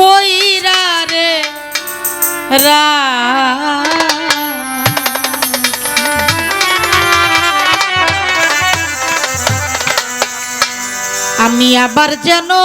কইরা রে রা। আমি আবার জানো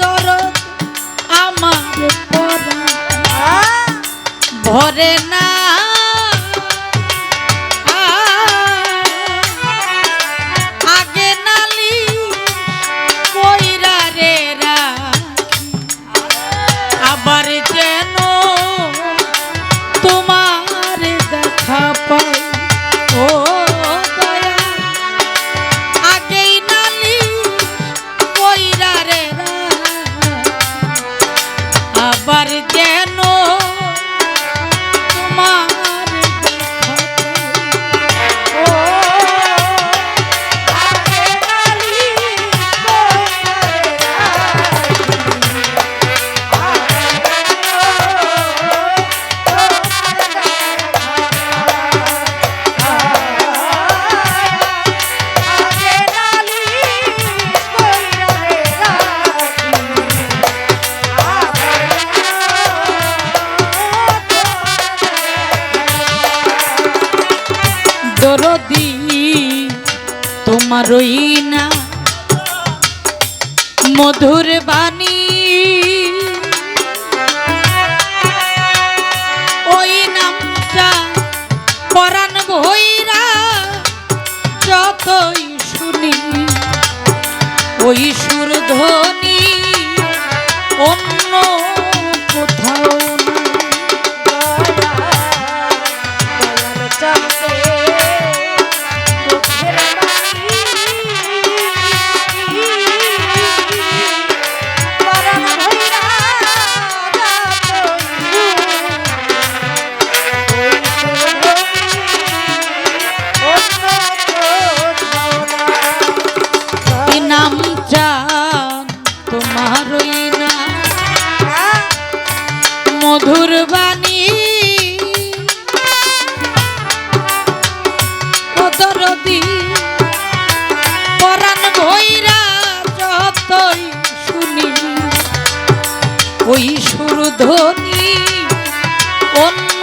দর আমার ভরে দরদি তোমার না। মধুর বাণী। ওই নামটা পরাণ ভৈরা যতই শুনি ওই সুরধন ওই সুরধ্বনি অন্য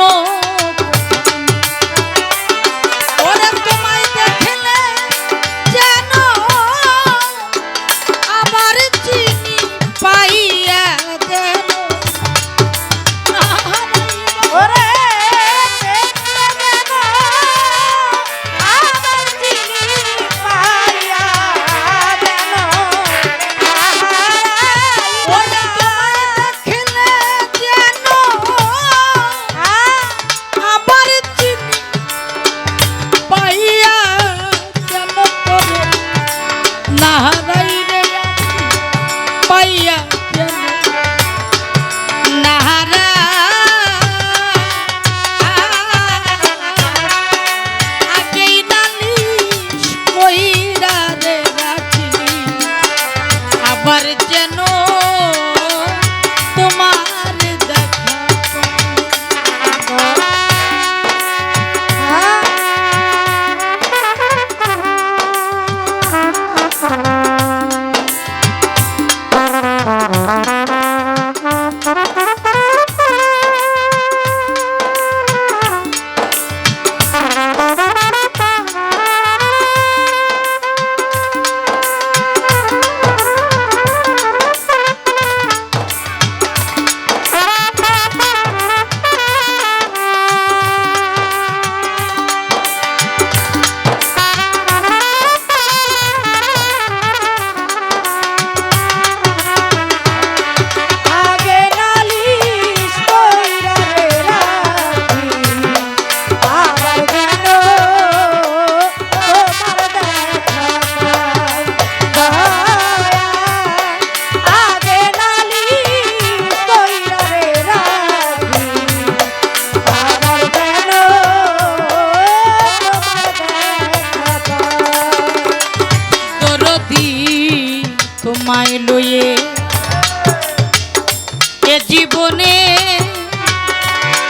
এ জীবনে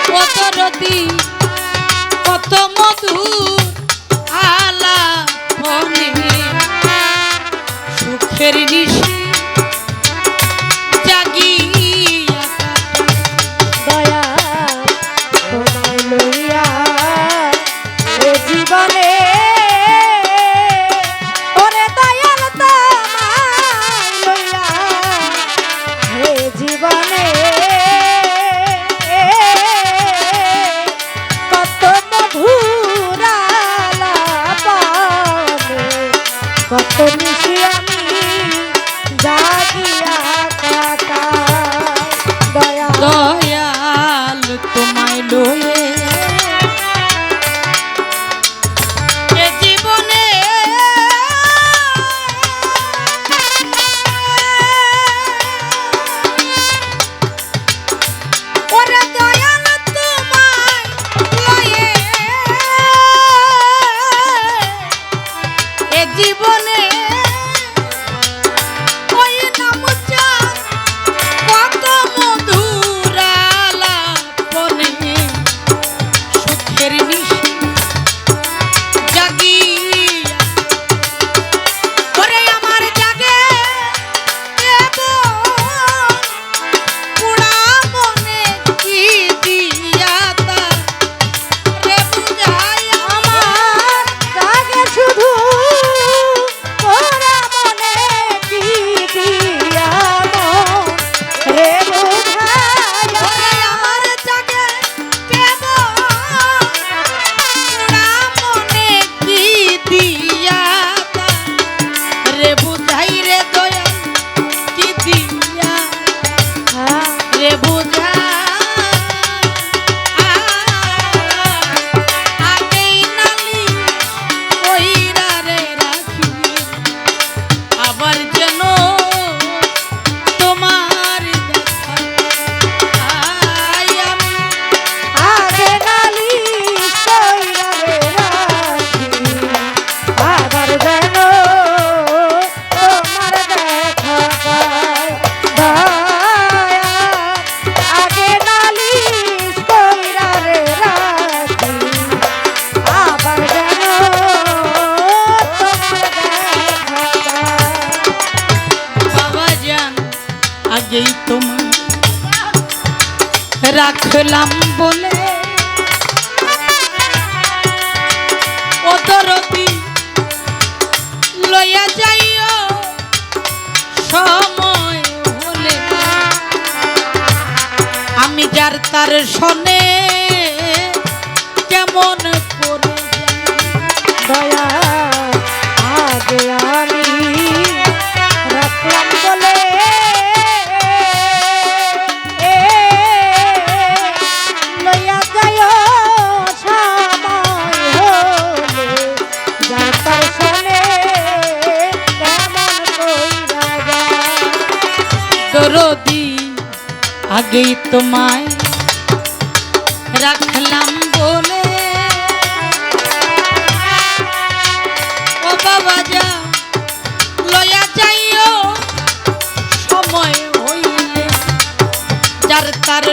কত রতি কত মধু আলা সুখের নিশে খেলাম বলে। অতরতি লইয়া যাইও সময় হলে। আমি যার তার সনে আগেই তোমায় রাখলাম বলে। ও বাবা সময় যার তার